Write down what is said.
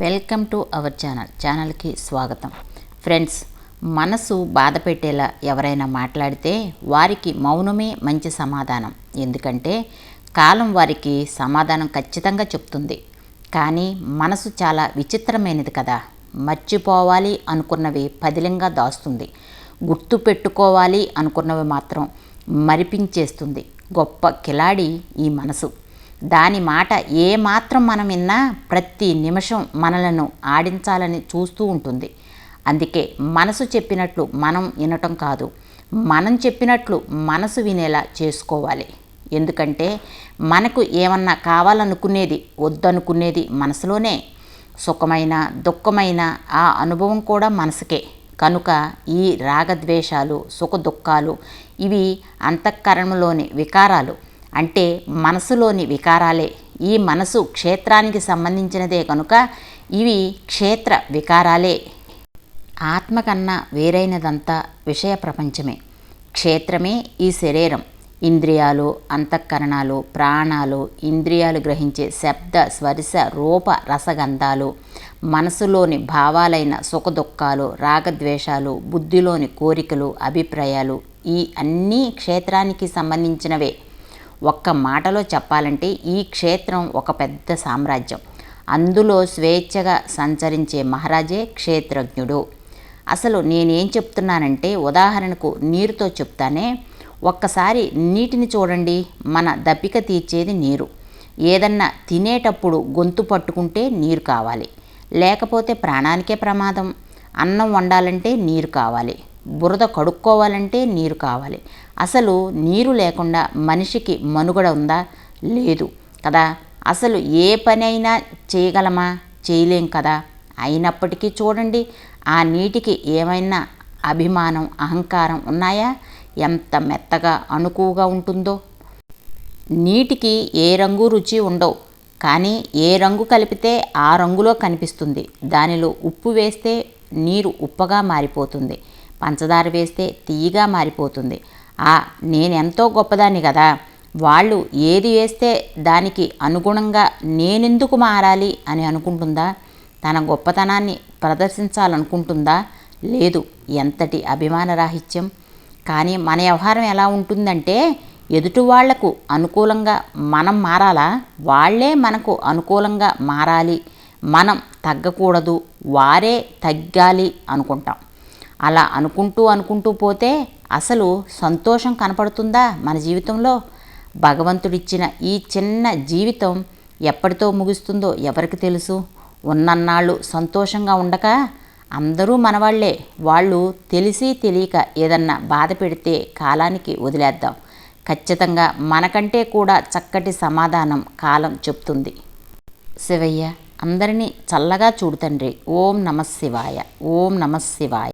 Welcome to our channel. ఛానల్కి స్వాగతం. Friends మనసు బాధ పెట్టేలా ఎవరైనా మాట్లాడితే వారికి మౌనమే మంచి సమాధానం. ఎందుకంటే కాలం వారికి సమాధానం ఖచ్చితంగా చెప్తుంది. కానీ మనసు చాలా విచిత్రమైనది కదా. మర్చిపోవాలి అనుకున్నవి పదిలంగా దాస్తుంది. గుర్తు పెట్టుకోవాలి అనుకున్నవి మాత్రం మరిపించేస్తుంది. గొప్ప కిలాడి ఈ మనసు. దాని మాట ఏ మాత్రం మనం విన్నా ప్రతి నిమిషం మనలను ఆడించాలని చూస్తూ ఉంటుంది. అందుకే మనసు చెప్పినట్లు మనం వినటం కాదు మనం చెప్పినట్లు మనసు వినేలా చేసుకోవాలి. ఎందుకంటే మనకు ఏమన్నా కావాలనుకునేది వద్దనుకునేది మనసులోనే. సుఖమైన దుఃఖమైన ఆ అనుభవం కూడా మనసుకే. కనుక ఈ రాగద్వేషాలు సుఖ దుఃఖాలు ఇవి అంతఃకరణలోని వికారాలు. అంటే మనసులోని వికారాలే. ఈ మనసు క్షేత్రానికి సంబంధించినదే కనుక ఇవి క్షేత్ర వికారాలే. ఆత్మ కన్నా వేరైనదంతా విషయ ప్రపంచమే. క్షేత్రమే ఈ శరీరం. ఇంద్రియాలు అంతఃకరణాలు ప్రాణాలు ఇంద్రియాలు గ్రహించే శబ్ద స్వరిస రూప రసగంధాలు మనసులోని భావాలైన సుఖదుఖాలు రాగద్వేషాలు బుద్ధిలోని కోరికలు అభిప్రాయాలు ఈ అన్నీ క్షేత్రానికి సంబంధించినవే. ఒక్క మాటలో చెప్పాలంటే ఈ క్షేత్రం ఒక పెద్ద సామ్రాజ్యం. అందులో స్వేచ్ఛగా సంచరించే మహారాజే క్షేత్రజ్ఞుడు. అసలు నేనేం చెప్తున్నానంటే ఉదాహరణకు నీరుతో చెప్తానే ఒక్కసారి నీటిని చూడండి మన దప్పిక తీర్చేది నీరు. ఏదన్నా తినేటప్పుడు గొంతు పట్టుకుంటే నీరు కావాలి. లేకపోతే ప్రాణానికే ప్రమాదం. అన్నం వండాలంటే నీరు కావాలి. బురద కడుక్కోవాలంటే నీరు కావాలి. అసలు నీరు లేకుండా మనిషికి మనుగడ ఉందా? లేదు. కదా? అసలు ఏ పనైనా చేయగలమా? చేయలేం కదా? అయినప్పటికీ చూడండి ఆ నీటికి ఏమైనా అభిమానం అహంకారం ఉన్నాయా? ఎంత మెత్తగా అణుకువగా ఉంటుందో. నీటికి ఏ రంగు రుచి ఉండవు. కానీ ఏ రంగు కలిపితే ఆ రంగులో కనిపిస్తుంది. దానిలో ఉప్పు వేస్తే నీరు ఉప్పగా మారిపోతుంది. పంచదార వేస్తే తీయగా మారిపోతుంది. ఆ నేనెంతో గొప్పదాన్ని కదా వాళ్ళు ఏది వేస్తే దానికి అనుగుణంగా నేనెందుకు మారాలి అని అనుకుంటుందా? తన గొప్పతనాన్ని ప్రదర్శించాలనుకుంటుందా? లేదు ఎంతటి అభిమాన రాహిత్యం. కానీ మన వ్యవహారం ఎలా ఉంటుందంటే ఎదుటి వాళ్ళకు అనుకూలంగా మనం మారాలా? వాళ్ళే మనకు అనుకూలంగా మారాలి. మనం తగ్గకూడదు వారే తగ్గాలి అనుకుంటాం. అలా అనుకుంటూ అనుకుంటూ పోతే అసలు సంతోషం కనపడుతుందా మన జీవితంలో? భగవంతుడిచ్చిన ఈ చిన్న జీవితం ఎప్పటితో ముగుస్తుందో ఎవరికి తెలుసు? ఉన్నన్నాళ్ళు సంతోషంగా ఉండక అందరూ మనవాళ్ళే. వాళ్ళు తెలిసి తెలియక ఏదన్నా బాధ పెడితే కాలానికి వదిలేద్దాం. ఖచ్చితంగా మనకంటే కూడా చక్కటి సమాధానం కాలం చెప్తుంది. శివయ్య అందరినీ చల్లగా చూడు తండ్రి. ఓం నమ శివాయ. ఓం నమ శివాయ.